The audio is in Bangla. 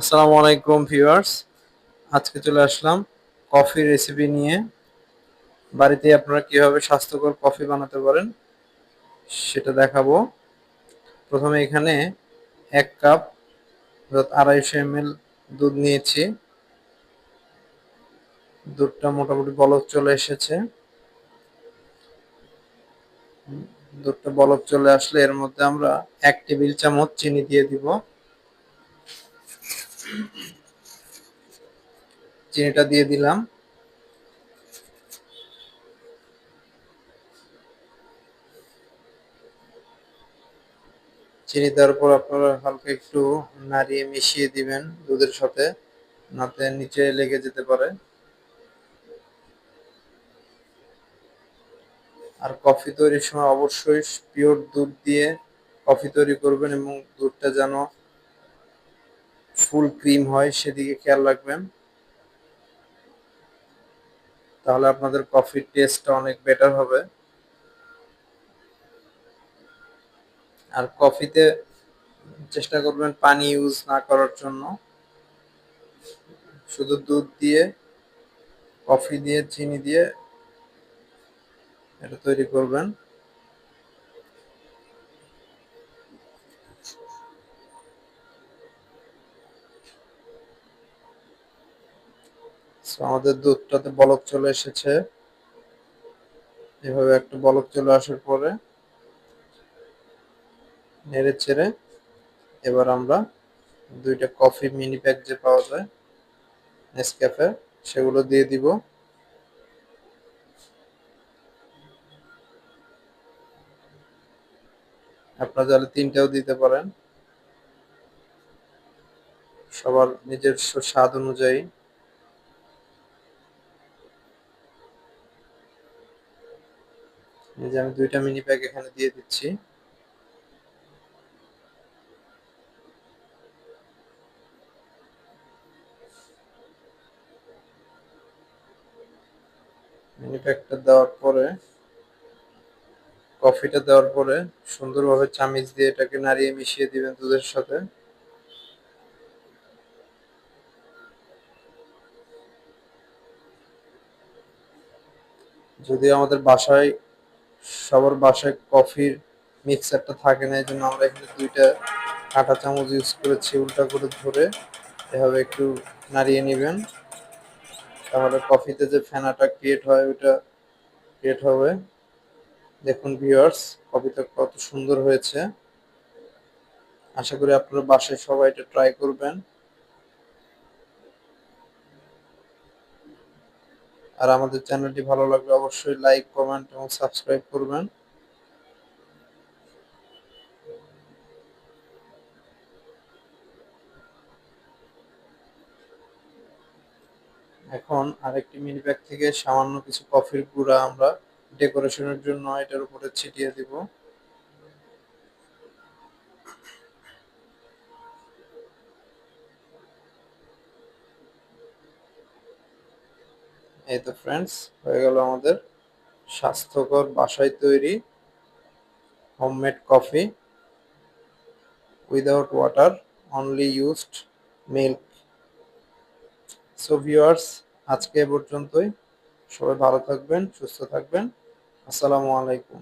আসসালামু আলাইকুম ভিউয়ার্স। আজকে চলে আসলাম কফি রেসিপি নিয়ে। বাড়িতে আপনারা কীভাবে স্বাস্থ্যকর কফি বানাতে পারেন সেটা দেখাবো। প্রথমে এখানে এক কাপ আড়াইশো এম দুধ নিয়েছি। দুধটা মোটামুটি বলক চলে এসেছে। দুধটা বলক চলে আসলে এর মধ্যে আমরা এক টেবিল চামচ চিনি দিয়ে দিব। চিনিটা দিয়ে দিলাম। চিনি দেওয়ার পর আপনারা হালকা একটু নাড়িয়ে মিশিয়ে দিবেন দুধের সাথে, নাতে নিচে লেগে যেতে পারে। আর কফি তৈরির সময় অবশ্যই পিওর দুধ দিয়ে কফি তৈরি করবেন এবং দুধটা যেন ফুল ক্রিম হয়, সেদিকে খেয়াল রাখবেন। তাহলে আপনাদের কফির টেস্টটা অনেক বেটার হবে। আর কফিতে চেষ্টা করবেন পানি ইউজ না করার জন্য। শুধু দুধ দিয়ে কফি দিয়ে, চিনি দিয়ে এটা তৈরি করবেন। আমাদের দুধটাতে বলক চলে এসেছে। এভাবে একটা বলক চলে আসার পরে নেড়ে চেড়ে এবার আমরা দুইটা কফি মিনি প্যাক যে পাওয়া যায় নেসক্যাফে সেগুলো দিয়ে দিব। আপনারা চাইলে তিনটাও দিতে পারেন। সবার নিজস্ব স্বাদ অনুযায়ী। যে আমি দুইটা মিনি প্যাক এখানে দিয়ে দিচ্ছি। মিনি প্যাকটা দেওয়ার পরে কফিটা দেওয়ার পরে সুন্দরভাবে চামিচ দিয়ে এটাকে নাড়িয়ে মিশিয়ে দিবেন দুধের সাথে। যদি আমাদের বাসায় সবার বাসায় কফির মিক্সারটা থাকে না এই জন্য আমরা এখানে দুইটা কাঁটা চামচ ইউজ করেছি উল্টা করে ধরে। এভাবে একটু নাড়িয়ে নেবেন। তাহলে কফিতে যে ফেনাটা ক্রিয়েট হয়, ওইটা ক্রিয়েট হবে। দেখুন ভিউয়ার্স কফিটা কত সুন্দর হয়েছে। আশা করি আপনারা বাসায় সবাই এটা ট্রাই করবেন। আর আমাদের চ্যানেলটি ভালো লাগলে অবশ্যই লাইক, কমেন্ট এবং সাবস্ক্রাইব করবেন। এখন আরেকটি মিনি ব্যাগ থেকে সামান্য কিছু কফির গুঁড়া আমরা ডেকোরেশনের জন্য এটার উপরে ছিটিয়ে দিব। এই তো ফ্রেন্ডস হয়ে গেল আমাদের স্বাস্থ্যকর বাসায় তৈরি homemade coffee without water only used milk so viewers আজকে এ পর্যন্তই। সবাই ভালো থাকবেন, সুস্থ থাকবেন। আসসালামু আলাইকুম।